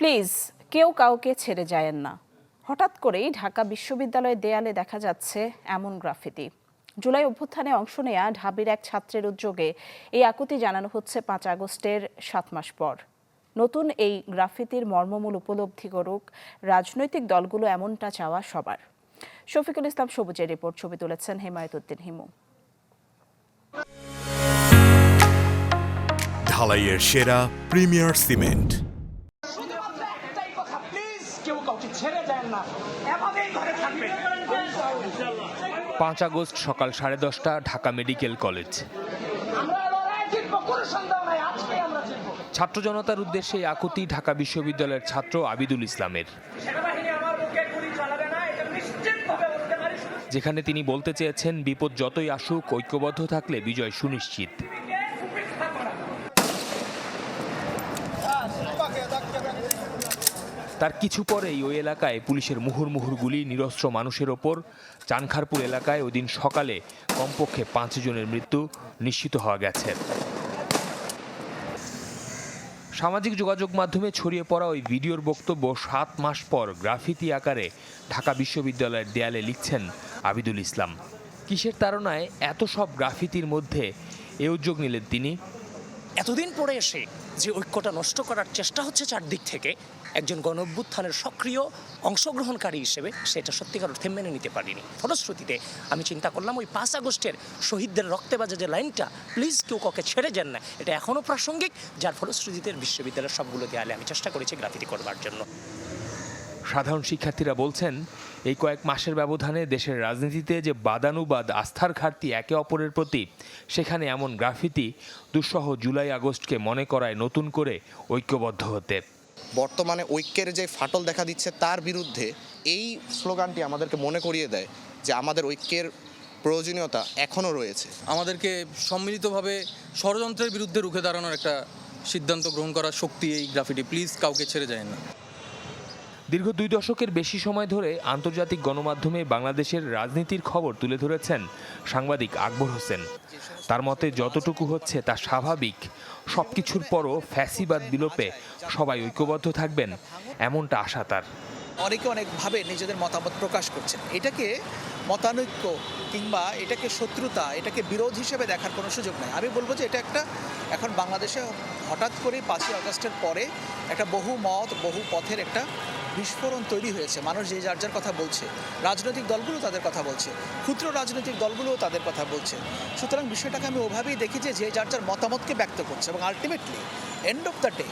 Please, কেউ কাউকে ছেড়ে যায়েন না। হঠাৎ করেই ঢাকা বিশ্ববিদ্যালয়ের দেয়ালে দেখা যাচ্ছে এমন গ্রাফিতি। জুলাই অভ্যুত্থানে অংশ নেয়া ঢাবির এক ছাত্রের উদ্যোগে এই আকুতি জানানো হচ্ছে পাঁচ আগস্টের সাত মাস পর। নতুন এই গ্রাফিতির মর্মমূল উপলব্ধি করুক রাজনৈতিক দলগুলো এমনটা চাওয়া সবার। শফিকুল ইসলাম সবুজের রিপোর্ট, ছবি তুলেছেন হেমায়তুদ্দিন হিমু। ঢালাইয়ের সেরা প্রিমিয়ার সিমেন্ট শুধুমাত্র একটাই কথা প্লিজ কেউ কাউকে ছেড়ে যায় না। এভাবেই ঘরে থাকবে। পাঁচ আগস্ট সকাল সাড়ে দশটা ঢাকা মেডিকেল কলেজ। ছাত্র জনতার উদ্দেশ্যে আকুতি ঢাকা বিশ্ববিদ্যালয়ের ছাত্র আবিদুল ইসলামের। যেখানে তিনি বলতে চেয়েছেন বিপদ যতই আসুক ঐক্যবদ্ধ থাকলে বিজয় সুনিশ্চিত উপেক্ষা করা তার কিছু পরেই ওই এলাকায় পুলিশের মুহুর মুহুর গুলি নিরস্ত্র মানুষের ওপর। চানখারপুর এলাকায় ওই দিন সকালে কমপক্ষে পাঁচ জনের মৃত্যু নিশ্চিত হওয়া গেছে। সামাজিক যোগাযোগ মাধ্যমে ছড়িয়ে পড়া ওই ভিডিওর বক্তব্য সাত মাস পর গ্রাফিতি আকারে ঢাকা বিশ্ববিদ্যালয়ের দেয়ালে লিখছেন আবিদুল ইসলাম। কিসের তাড়নায় এত সব গ্রাফিতির মধ্যে এ উদ্যোগ নিলেন তিনি? এতদিন পরে এসে যে ঐক্যটা নষ্ট করার চেষ্টা হচ্ছে চারদিক থেকে, একজন গণ সক্রিয় অংশগ্রহণকারী হিসেবে সেটা সত্যিকার অর্থে মেনে নিতে পারিনি। ফলশ্রুতিতে আমি চিন্তা করলাম, ওই পাঁচ আগস্টের শহীদদের রক্তে বাজে যে লাইনটা, প্লিজ কেউ কাউকে ছেড়ে যান না। এটা এখনও প্রাসঙ্গিক, যার ফলশ্রুতিতে বিশ্ববিদ্যালয়ের সবগুলো দেয়ালে আমি চেষ্টা করেছি গ্রাফিতি করবার জন্য। সাধারণ শিক্ষার্থীরা বলছেন এই কয়েক মাসের ব্যবধানে দেশের রাজনীতিতে যে বাদানুবাদ আস্থার ঘাটতি একে অপরের প্রতি সেখানে এমন গ্রাফিতি দুঃসহ জুলাই আগস্টকে মনে করায় নতুন করে ঐক্যবদ্ধ হতে। বর্তমানে ঐক্যের যে ফাটল দেখা দিচ্ছে তার বিরুদ্ধে এই স্লোগানটি আমাদেরকে মনে করিয়ে দেয় যে আমাদের ঐক্যের প্রয়োজনীয়তা এখনও রয়েছে। আমাদেরকে সম্মিলিতভাবে ষড়যন্ত্রের বিরুদ্ধে রুখে দাঁড়ানোর একটা সিদ্ধান্ত গ্রহণ করার শক্তি এই গ্রাফিটি। প্লিজ কাউকে ছেড়ে যায় না। দীর্ঘ দুই দশকের বেশি সময় ধরে আন্তর্জাতিক গণমাধ্যমে বাংলাদেশের রাজনীতির খবর তুলে ধরেছেন সাংবাদিক আকবর হোসেন। তার মতে, যতটুকু হচ্ছে তা স্বাভাবিক। সব কিছুর পরও ফ্যাসিবাদ বিলোপে সবাই ঐক্যবদ্ধ থাকবেন, এমনটা আশা তার। অনেকে অনেকভাবে নিজেদের মতামত প্রকাশ করছেন। এটাকে মতানৈক্য কিংবা এটাকে শত্রুতা, এটাকে বিরোধ হিসেবে দেখার কোনো সুযোগ নেই। আমি বলব যে এটা একটা, এখন বাংলাদেশে হঠাৎ করে পাঁচই আগস্টের পরে একটা বহু মত, বহু পথের একটা বিস্ফোরণ তৈরি হয়েছে। মানুষ যে যার যার কথা বলছে। রাজনৈতিক দলগুলো তাদের কথা বলছে। ক্ষুদ্র রাজনৈতিক দলগুলোও তাদের কথা বলছে। সুতরাং বিষয়টাকে আমি ওভাবেই দেখি যে যে যার যার মতামতকে ব্যক্ত করছে এবং ultimately end of the day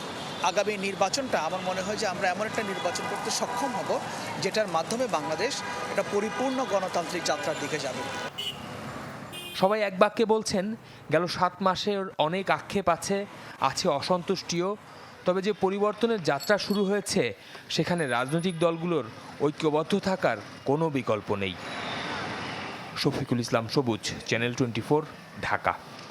আগামী নির্বাচনটা আমার মনে হয় যে আমরা এমন একটা নির্বাচন করতে সক্ষম হব, যেটার মাধ্যমে বাংলাদেশ একটা পরিপূর্ণ গণতান্ত্রিক যাত্রার দিকে যাবে। সবাই এক বাক্যে বলছেন, গেল সাত মাসের অনেক আক্ষেপ আছে আছে অসন্তুষ্টিও তবে যে পরিবর্তনের যাত্রা শুরু হয়েছে, সেখানে রাজনৈতিক দলগুলোর ঐক্যবদ্ধ থাকার কোনো বিকল্প নেই। শফিকুল ইসলাম সবুজ, চ্যানেল টোয়েন্টি ঢাকা।